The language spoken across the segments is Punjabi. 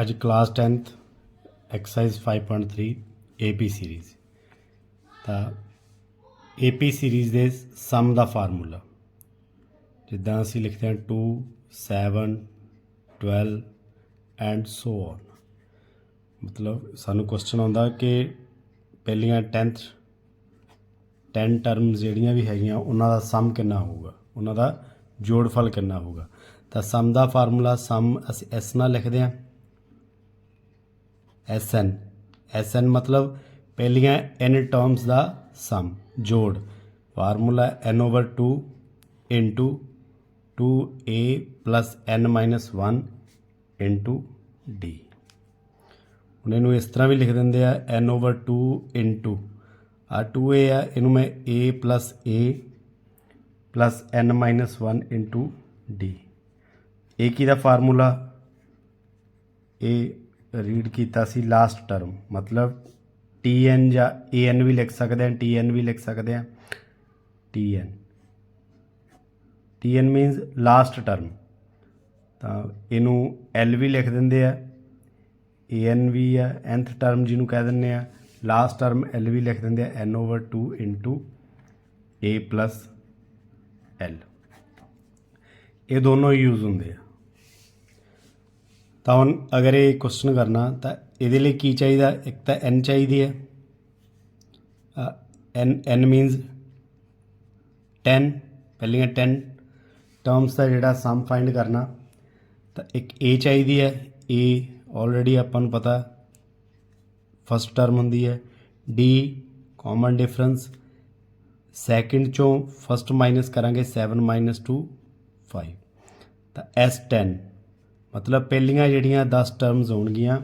ਅੱਜ class 10th exercise 5.3 AP series ਤਾਂ AP ਸੀਰੀਜ਼ ਦੇ ਸਮ ਦਾ ਫਾਰਮੂਲਾ ਜਿੱਦਾਂ ਅਸੀਂ ਲਿਖਦੇ ਹਾਂ 2 7 12 ਐਂਡ ਸੋ ਔਨ ਮਤਲਬ ਸਾਨੂੰ ਕੁਐਸਚਨ ਆਉਂਦਾ ਕਿ ਪਹਿਲੀਆਂ 10th 10 ਟਰਮਸ ਜਿਹੜੀਆਂ ਵੀ ਹੈਗੀਆਂ, ਉਹਨਾਂ ਦਾ ਸਮ ਕਿੰਨਾ ਹੋਊਗਾ? ਉਹਨਾਂ ਦਾ ਜੋੜਫਲ ਕਿੰਨਾ ਹੋਊਗਾ? ਤਾਂ ਸਮ ਦਾ ਫਾਰਮੂਲਾ ਸਮ ਅਸੀਂ ਇਸ ਨਾਲ ਲਿਖਦੇ ਹਾਂ। Sn Sn ਮਤਲਬ ਪਹਿਲੀਆਂ ਐਨ ਟਰਮਸ ਦਾ ਸਮ ਜੋੜ। Formula n 2 into 2a plus n minus 1 into d ਹੁਣ ਇਹਨੂੰ ਇਸ ਤਰ੍ਹਾਂ ਵੀ ਲਿਖ ਦਿੰਦੇ ਆ, n 2 into ਆ 2a ਆ, ਇਹਨੂੰ ਮੈਂ a plus a plus n minus 1 into d ਇਹ ਕੀ ਦਾ ਫਾਰਮੂਲਾ? ਇਹ ਰੀਡ ਕੀਤਾ ਸੀ ਲਾਸਟ ਟਰਮ ਮਤਲਬ tn ਜਾਂ an ਵੀ ਲਿਖ ਸਕਦੇ ਹਾਂ tn ਵੀ ਲਿਖ ਸਕਦੇ ਹਾਂ। Tn tn means last term ਤਾਂ ਇਹਨੂੰ l ਵੀ ਲਿਖ ਦਿੰਦੇ ਆ an ਵੀ ਆ, nth ਟਰਮ ਜਿਹਨੂੰ ਕਹਿ ਦਿੰਦੇ ਆ ਲਾਸਟ ਟਰਮ l ਵੀ ਲਿਖ ਦਿੰਦੇ ਆ, n 2 into a plus l ਇਹ ਦੋਨੋਂ ਯੂਜ਼ ਹੁੰਦੇ ਆ। ਤਾਂ ਹੁਣ ਅਗਰ ਇਹ ਕੁਐਸਚਨ ਕਰਨਾ, ਤਾਂ ਇਹਦੇ ਲਈ ਕੀ ਚਾਹੀਦਾ? ਇੱਕ ਤਾਂ n ਚਾਹੀਦੀ ਹੈ। n n ਮੀਨਸ 10 ਪਹਿਲੀਆਂ 10 ਟਰਮਸ ਦਾ ਜਿਹੜਾ ਸਮ ਫਾਈਂਡ ਕਰਨਾ, ਤਾਂ ਇੱਕ a ਚਾਹੀਦੀ ਹੈ। a ਆਲਰੇਡੀ ਆਪਾਂ ਨੂੰ ਪਤਾ ਫਸਟ ਟਰਮ ਹੁੰਦੀ ਹੈ। d ਕਾਮਨ ਡਿਫਰੈਂਸ ਸੈਕਿੰਡ ਚੋਂ ਫਸਟ ਮਾਈਨਸ ਕਰਾਂਗੇ 7 2 5 ਤਾਂ s10 ਮਤਲਬ ਪਹਿਲੀਆਂ ਜਿਹੜੀਆਂ 10 ਟਰਮਸ ਹੋਣਗੀਆਂ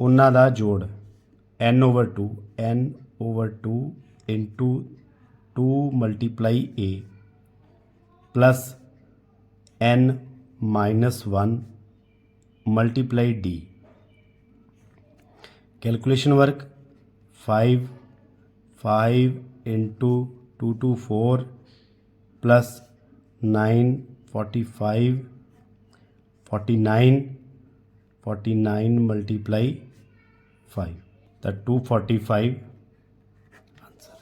ਉਹਨਾਂ ਦਾ ਜੋੜ n over 2 n over 2 into 2 multiply a plus n minus 1 multiply d calculation work five five into two two four plus nine forty five 49 49 multiply 5 ਤਾਂ 245 ਆਨਸਰ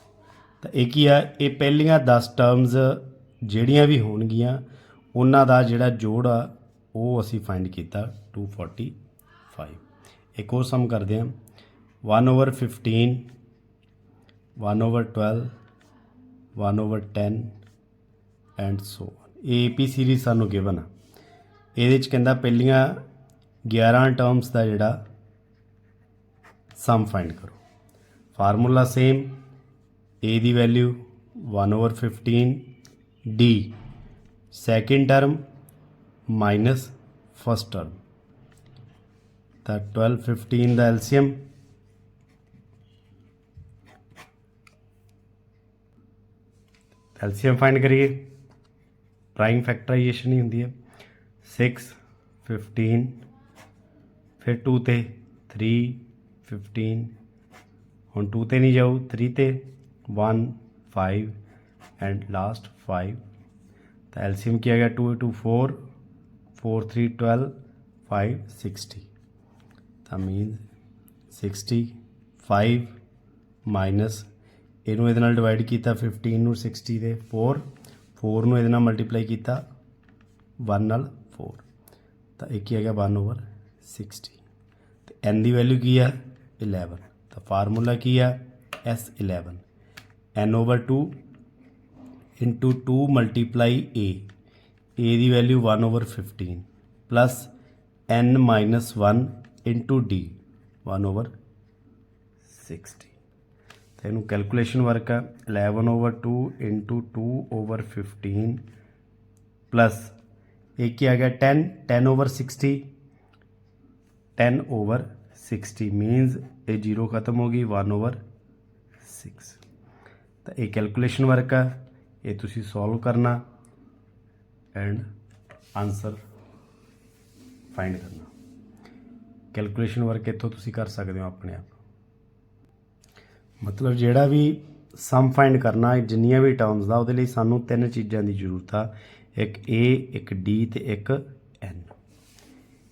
ਤਾਂ ਇਹ ਕੀ ਆ? ਇਹ ਪਹਿਲੀਆਂ 10 ਟਰਮਸ ਜਿਹੜੀਆਂ ਵੀ ਹੋਣਗੀਆਂ, ਉਹਨਾਂ ਦਾ ਜਿਹੜਾ ਜੋੜ ਆ, ਉਹ ਅਸੀਂ ਫਾਈਂਡ ਕੀਤਾ 245 ਇੱਕ ਹੋਰ ਸਮ ਕਰਦੇ ਹਾਂ। 1 over 15 1 over 12 1 over 10 and so on ਇਹ ਏਪੀ ਸੀਰੀਜ਼ ਸਾਨੂੰ ਗਿਵਨ ਆ। ਇਹਦੇ ਚ ਕਹਿੰਦਾ ਪਹਿਲੀਆਂ 11 ਟਰਮਸ ਦਾ ਜਿਹੜਾ ਸਮ ਫਾਈਂਡ ਕਰੋ formula same a the value 1 over 15 d second term minus first term ਤਾਂ 12 15 ਦਾ ਐਲਸੀਅਮ ਐਲਸੀਅਮ ਫਾਈਂਡ ਕਰੀਏ ਪ੍ਰਾਈਮ ਫੈਕਟਰਾਈਜੇਸ਼ਨ ਹੀ ਹੁੰਦੀ ਹੈ 6 15 ਫਿਰ 2 ਤੇ 3 15 ਹੁਣ 2 ਤੇ ਨਹੀਂ ਜਾਊ 3 ਤੇ 1 5 ਐਂਡ ਲਾਸਟ 5 ਤਾਂ ਐਲਸੀਐਮ ਕੀ ਆ ਗਿਆ 2 2 4 4 3 12 5 60 ਤਾਂ ਮੀਨਸ 60 5 ਮਾਈਨਸ ਇਹਨੂੰ ਇਹਦੇ ਨਾਲ ਡਿਵਾਈਡ ਕੀਤਾ 15 ਨੂੰ 60 ਦੇ 4 4 ਨੂੰ ਇਹਦੇ ਨਾਲ ਮਲਟੀਪਲਾਈ ਕੀਤਾ 1 ਨਾਲ 4 ਤਾਂ ਇਹ ਕੀ ਆ ਗਿਆ 1 ਓਵਰ 60 ਤੇ n ਦੀ ਵੈਲਿਊ ਕੀ ਆ? 11 ਤਾਂ ਫਾਰਮੂਲਾ ਕੀ ਆ? S11 n over 2 into 2 multiply a. A the value 1 over 15 plus n minus 1 into d. 1 over 60 ਤਾਂ ਇਹਨੂੰ ਕੈਲਕੂਲੇਸ਼ਨ ਵਰਕ ਆ। 11 ਓਵਰ 2 into 2 ਓਵਰ 15 ਪਲੱਸ ਇਹ ਕੀ ਆ ਗਿਆ? 10 10 ਓਵਰ 60 10 ਓਵਰ 60 ਮੀਨਸ ਇਹ 0 ਖਤਮ ਹੋ ਗਈ 1 ਓਵਰ 6 ਤਾਂ ਇਹ ਕੈਲਕੂਲੇਸ਼ਨ ਵਰਕ ਆ। ਇਹ ਤੁਸੀਂ ਸੋਲਵ ਕਰਨਾ ਐਂਡ ਆਨਸਰ ਫਾਈਂਡ ਕਰਨਾ। ਕੈਲਕੂਲੇਸ਼ਨ ਵਰਕ ਇੱਥੋਂ ਤੁਸੀਂ ਕਰ ਸਕਦੇ ਹੋ ਆਪਣੇ ਆਪ। ਮਤਲਬ ਜਿਹੜਾ ਵੀ ਸਮ ਫਾਈਂਡ ਕਰਨਾ, ਜਿੰਨੀਆਂ ਵੀ ਟਰਮਸ ਦਾ, ਉਹਦੇ ਲਈ ਸਾਨੂੰ ਤਿੰਨ ਚੀਜ਼ਾਂ ਦੀ ਜ਼ਰੂਰਤ ਆ। ਇੱਕ A, ਇੱਕ D ਤੇ ਇੱਕ N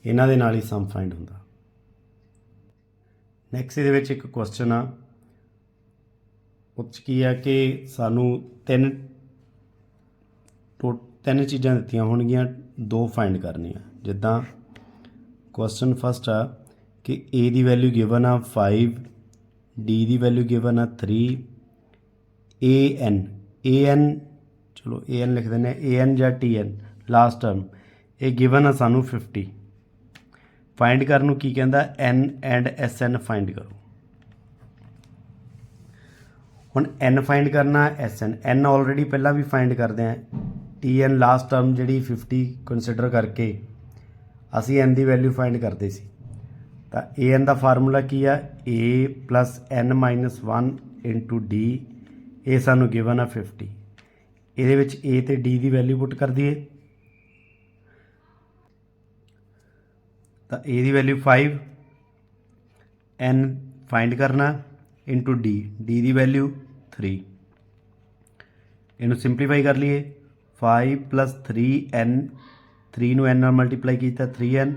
ਇਹਨਾਂ ਦੇ ਨਾਲ ਹੀ ਸਮ ਫਾਈਂਡ ਹੁੰਦਾ। ਨੈਕਸਟ ਇਹਦੇ ਵਿੱਚ ਇੱਕ ਕੁਐਸਚਨ ਆ। ਉਹ 'ਚ ਕੀ ਆ ਕਿ ਸਾਨੂੰ ਤਿੰਨ ਟੋ ਤਿੰਨ ਚੀਜ਼ਾਂ ਦਿੱਤੀਆਂ ਹੋਣਗੀਆਂ, ਦੋ ਫਾਈਂਡ ਕਰਨੀਆਂ। ਜਿੱਦਾਂ ਕੁਐਸਚਨ ਫਸਟ ਆ ਕਿ a ਦੀ ਵੈਲਿਊ ਗਿਵਨ ਆ 5 d ਦੀ ਵੈਲਿਊ ਗਿਵਨ ਆ 3 an an ਚਲੋ an ਲਿਖ ਦਿੰਦੇ ਆ an ਜਾਂ tn ਲਾਸਟ ਟਰਮ ਇਹ ਗਿਵਨ ਆ ਸਾਨੂੰ 50 ਫਾਈਂਡ ਕਰਨ ਨੂੰ ਕੀ ਕਹਿੰਦਾ? N ਐਂਡ sn ਫਾਈਂਡ ਕਰੋ। ਹੁਣ n ਫਾਈਂਡ ਕਰਨਾ sn n ਆਲਰੇਡੀ ਪਹਿਲਾਂ ਵੀ ਫਾਈਂਡ ਕਰਦੇ ਆ। Tn ਲਾਸਟ ਟਰਮ ਜਿਹੜੀ 50 ਕੰਸੀਡਰ ਕਰਕੇ ਅਸੀਂ n ਦੀ ਵੈਲਿਊ ਫਾਈਂਡ ਕਰਦੇ ਸੀ। ਤਾਂ an ਦਾ ਫਾਰਮੂਲਾ ਕੀ ਆ? A n 1 d, ਇਹ ਸਾਨੂੰ ਗਿਵਨ ਆ 50 ਇਹਦੇ ਵਿੱਚ a ਤੇ d ਦੀ ਵੈਲਿਊ ਪੁੱਟ ਕਰ ਦਈਏ। ਤਾਂ a ਦੀ ਵੈਲਿਊ 5 n ਫਾਈਂਡ ਕਰਨਾ ਇਨਟੂ d d ਦੀ ਵੈਲਿਊ 3 ਇਹਨੂੰ ਸਿੰਪਲੀਫਾਈ ਕਰ ਲਈਏ। 5 3n 3 ਨੂੰ n ਨਾਲ ਮਲਟੀਪਲਾਈ ਕੀਤਾ 3n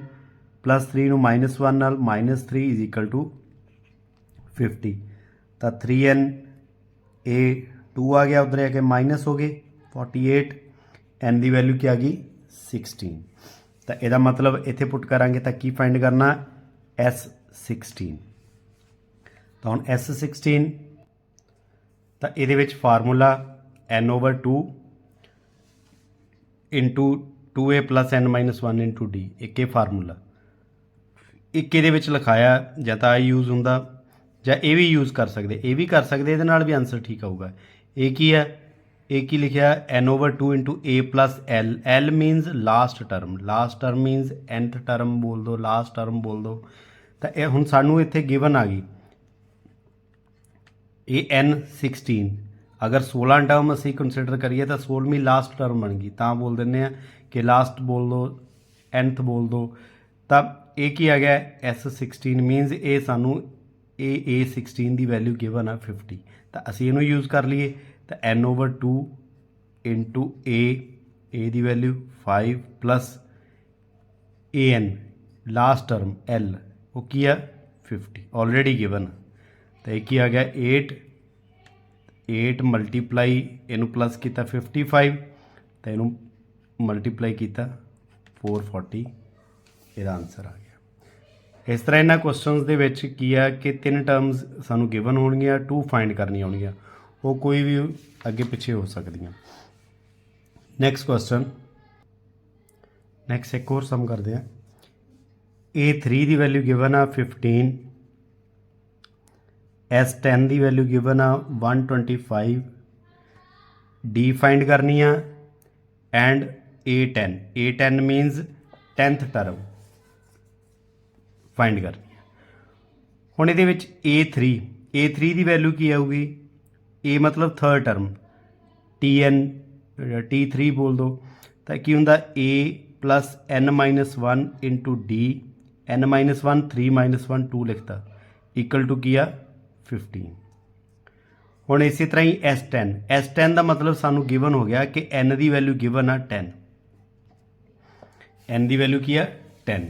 3 ਨੂੰ -1 ਨਾਲ -3 50 ਤਾਂ 3n ਇਹ 2 ਆ ਗਿਆ, ਉਧਰ ਆ ਕੇ ਮਾਈਨਸ ਹੋ ਗਏ। 48 n ਦੀ ਵੈਲਿਊ ਕੀ ਆ ਗਈ? 16 ਤਾਂ ਇਹਦਾ ਮਤਲਬ ਇੱਥੇ ਪੁੱਟ ਕਰਾਂਗੇ ਤਾਂ ਕੀ ਫਾਈਂਡ ਕਰਨਾ? S16 ਤਾਂ ਹੁਣ S16 ਤਾਂ ਇਹਦੇ ਵਿੱਚ formula n 2 into 2a n 1 into d, ਇੱਕ ਇਹ ਫਾਰਮੂਲਾ। ਇੱਕ ਇਹਦੇ ਵਿੱਚ ਲਿਖਾਇਆ ਜਾਂ ਤਾਂ ਇਹ ਯੂਜ਼ ਹੁੰਦਾ ਜਾਂ ਇਹ ਵੀ ਯੂਜ਼ ਕਰ ਸਕਦੇ, ਇਹ ਵੀ ਕਰ ਸਕਦੇ, ਇਹਦੇ ਨਾਲ ਵੀ ਆਨਸਰ ਠੀਕ ਆਊਗਾ। ਇਹ ਕੀ ਹੈ ਇਹ ਕੀ ਲਿਖਿਆ? N over 2 into a plus l. L means last term last term means nth term ਬੋਲ ਦੋ ਲਾਸਟ ਟਰਮ ਬੋਲ ਦੋ। ਤਾਂ ਇਹ ਹੁਣ ਸਾਨੂੰ ਇੱਥੇ ਗਿਵਨ ਆ ਗਈ। ਇਹ n 16 ਅਗਰ 16 ਟਰਮ ਅਸੀਂ ਕੰਸੀਡਰ ਕਰੀਏ ਤਾਂ 16ਵੀਂ ਲਾਸਟ ਟਰਮ ਬਣ ਗਈ। ਤਾਂ ਬੋਲ ਦਿੰਦੇ ਆ ਕਿ ਲਾਸਟ ਬੋਲ ਦੋ, nth ਬੋਲ ਦੋ। ਤਾਂ ਇਹ ਕੀ ਆ ਗਿਆ? S16 means ਇਹ ਸਾਨੂੰ ਇਹ a16 ਦੀ ਵੈਲਿਊ ਗਿਵਨ ਆ 50 ਤਾਂ ਅਸੀਂ ਇਹਨੂੰ ਯੂਜ਼ ਕਰ ਲਈਏ। ਤਾਂ n over 2 into a a the value 5 plus an last term l, ਉਹ ਕੀ ਆ? 50 ਆਲਰੇਡੀ ਗਿਵਨ ਤਾਂ ਇਹ ਕੀ ਆ ਗਿਆ? 8 8 ਮਲਟੀਪਲਾਈ ਇਹਨੂੰ ਪਲੱਸ ਕੀਤਾ 55 ਤਾਂ ਇਹਨੂੰ ਮਲਟੀਪਲਾਈ ਕੀਤਾ 440 ਇਹਦਾ ਆਨਸਰ ਆ ਗਿਆ। ਇਸ ਤਰ੍ਹਾਂ ਇਹਨਾਂ ਕੁਐਸਚਨਸ ਦੇ ਵਿੱਚ ਕੀ ਆ ਕਿ ਤਿੰਨ ਟਰਮਸ ਸਾਨੂੰ ਗਿਵਨ ਹੋਣਗੀਆਂ ਟੂ ਫਾਈਂਡ ਕਰਨੀਆਂ ਹੋਣਗੀਆਂ। ਉਹ ਕੋਈ ਵੀ ਅੱਗੇ ਪਿੱਛੇ ਹੋ ਸਕਦੀਆਂ। ਨੈਕਸਟ ਕੁਐਸਚਨ ਨੈਕਸਟ ਇੱਕ ਹੋਰ ਸਮ ਕਰਦੇ ਆ a3 ਦੀ ਵੈਲਿਊ ਗਿਵਨ ਆ 15 s10 ਦੀ ਵੈਲਿਊ ਗਿਵਨ ਆ 125 d ਫਾਈਂਡ ਕਰਨੀ ਆ and a10 a10 means 10th term find ਕਰਨੀ ਆ। ਹੁਣ ਇਹਦੇ ਵਿੱਚ a3 a3 ਦੀ ਵੈਲਿਊ ਕੀ ਆਊਗੀ? ਏ ਮਤਲਬ ਥਰਡ ਟਰਮ tn t3 ਬੋਲ ਦੋ, ਤਾਂ ਕੀ ਹੁੰਦਾ? A n 1 d, n 1 3 1 2 ਲਿਖਤਾ। ਇਕੁਅਲ ਟੂ ਕੀ ਆ? 15 ਹੁਣ ਇਸੇ ਤਰ੍ਹਾਂ ਹੀ s10 s10 ਦਾ ਮਤਲਬ ਸਾਨੂੰ ਗਿਵਨ ਹੋ ਗਿਆ ਕਿ n ਦੀ ਵੈਲਿਊ ਗਿਵਨ ਆ 10 n ਦੀ ਵੈਲਿਊ ਕੀ ਆ? 10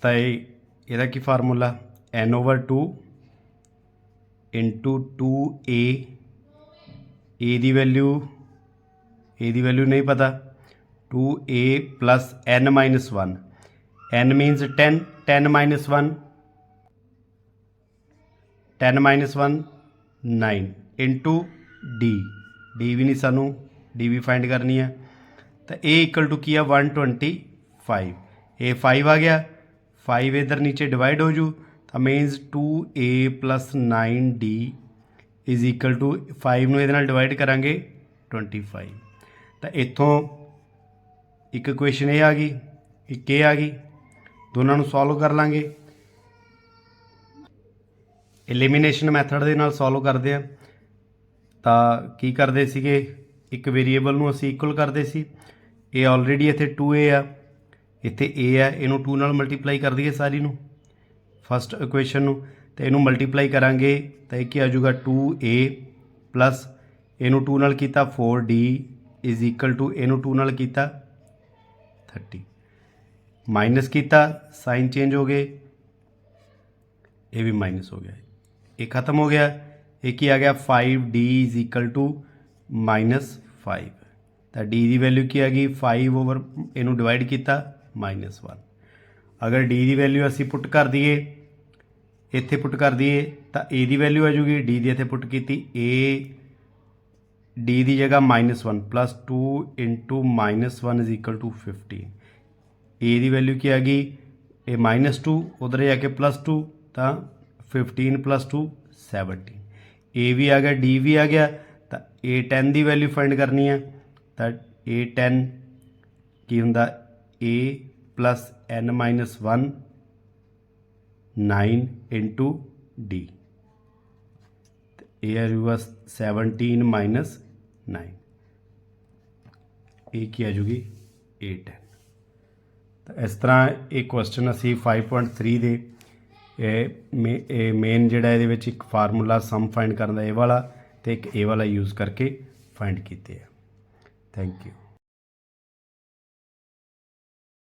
ਤਾਂ ਇਹ- ਇਹਦਾ ਕੀ formula n over 2 into 2a a ਦੀ ਵੈਲਿਊ a ਦੀ ਵੈਲਿਊ ਨਹੀਂ ਪਤਾ 2a plus n minus 1 n means 10 10 minus 1 10 minus 1 9 into d. D ਵੀ ਨਹੀਂ ਸਾਨੂੰ, d ਵੀ ਫਾਈਂਡ ਕਰਨੀ ਹੈ ਤਾਂ a ਇਕੁਅਲ ਟੂ ਕੀ ਆ? 125 ਇਹ 5 ਆ ਗਿਆ। 5 ਇਧਰ ਨੀਚੇ ਡਿਵਾਈਡ ਹੋ ਜੂ। ਤਾਂ means 2a 9d is equal to 5 ਨੂੰ ਇਹਦੇ ਨਾਲ ਡਿਵਾਈਡ ਕਰਾਂਗੇ 25 ਤਾਂ ਇੱਥੋਂ ਇੱਕ ਇਕੁਏਸ਼ਨ ਇਹ ਆ ਗਈ, ਇੱਕ ਇਹ ਆ ਗਈ, ਦੋਨਾਂ ਨੂੰ ਸੋਲਵ ਕਰ ਲਾਂਗੇ। ਐਲੀਮੀਨੇਸ਼ਨ ਮੈਥਡ ਦੇ ਨਾਲ ਸੋਲਵ ਕਰਦੇ ਆ ਤਾਂ ਕੀ ਕਰਦੇ ਸੀਗੇ? ਇੱਕ ਵੇਰੀਏਬਲ ਨੂੰ ਅਸੀਂ ਇਕੁਅਲ ਕਰਦੇ ਸੀ। ਇਹ ਆਲਰੇਡੀ ਇੱਥੇ 2a ਆ। ਇੱਥੇ a ਆ, ਇਹਨੂੰ 2 ਨਾਲ ਮਲਟੀਪਲਾਈ ਕਰ ਦਈਏ ਸਾਰੀ ਨੂੰ। ਫਸਟ ਇਕੁਏਸ਼ਨ ਨੂੰ, ਤੇ ਇਹਨੂੰ ਮਲਟੀਪਲਾਈ ਕਰਾਂਗੇ, ਤਾਂ ਇਹ ਕੀ ਆ ਜਾਊਗਾ 2a ਪਲੱਸ ਇਹਨੂੰ 2 ਨਾਲ ਕੀਤਾ 4d ਇਜ਼ ਇਕੁਅਲ ਟੂ ਇਹਨੂੰ 2 ਨਾਲ ਕੀਤਾ 30 ਮਾਈਨਸ ਕੀਤਾ ਸਾਈਨ ਚੇਂਜ ਹੋ ਗਏ, ਇਹ ਵੀ ਮਾਈਨਸ ਹੋ ਗਿਆ। ਇਹ ਖਤਮ ਹੋ ਗਿਆ, ਇਹ ਕੀ ਆ ਗਿਆ 5d ਮਾਈਨਸ 5 ਤਾਂ d ਦੀ ਵੈਲਿਊ ਕੀ ਆ ਗਈ? 5 ਓਵਰ ਇਹਨੂੰ ਡਿਵਾਈਡ ਕੀਤਾ ਮਾਈਨਸ 1 ਅਗਰ d ਦੀ ਵੈਲਿਊ ਅਸੀਂ ਪੁੱਟ ਕਰ ਦਈਏ ਇੱਥੇ ਪੁੱਟ ਕਰ ਦਈਏ, ਤਾਂ a ਦੀ ਵੈਲਿਊ ਆ ਜੂਗੀ d ਦੀ ਇੱਥੇ ਪੁੱਟ ਕੀਤੀ, a, d ਦੀ ਜਗ੍ਹਾ -1 plus 2 into minus 1 is equal to 15 a ਦੀ ਵੈਲਿਊ ਕੀ ਆ ਗਈ? ਇਹ -2 ਉਧਰ ਜਾ ਕੇ +2 ਤਾਂ 15 plus 2 17 a ਵੀ ਆ ਗਿਆ, d ਵੀ ਆ ਗਿਆ, ਤਾਂ a10 ਦੀ ਵੈਲਿਊ ਫਾਈਂਡ ਕਰਨੀ ਹੈ ਤਾਂ a10 ਕੀ ਹੁੰਦਾ? A plus n minus 1 9 into d. ਤੇ ਇਹ ਆ ਜਾਊਗਾ 17 ਮਾਈਨਸ 9 ਇਹ ਕੀ ਆ ਜੂਗੀ? 8 ਤਾਂ ਇਸ ਤਰ੍ਹਾਂ ਇਹ ਕੁਐਸਚਨ ਅਸੀਂ 5.3 ਦੇ, ਇਹ ਮੇਨ ਜਿਹੜਾ ਇਹਦੇ ਵਿੱਚ ਇੱਕ ਫਾਰਮੂਲਾ ਸਮ ਫਾਈਂਡ ਕਰਨ ਦਾ ਇਹ ਵਾਲਾ ਤੇ ਇੱਕ ਇਹ ਵਾਲਾ ਯੂਜ਼ ਕਰਕੇ ਫਾਈਂਡ ਕੀਤੇ ਆ। Thank you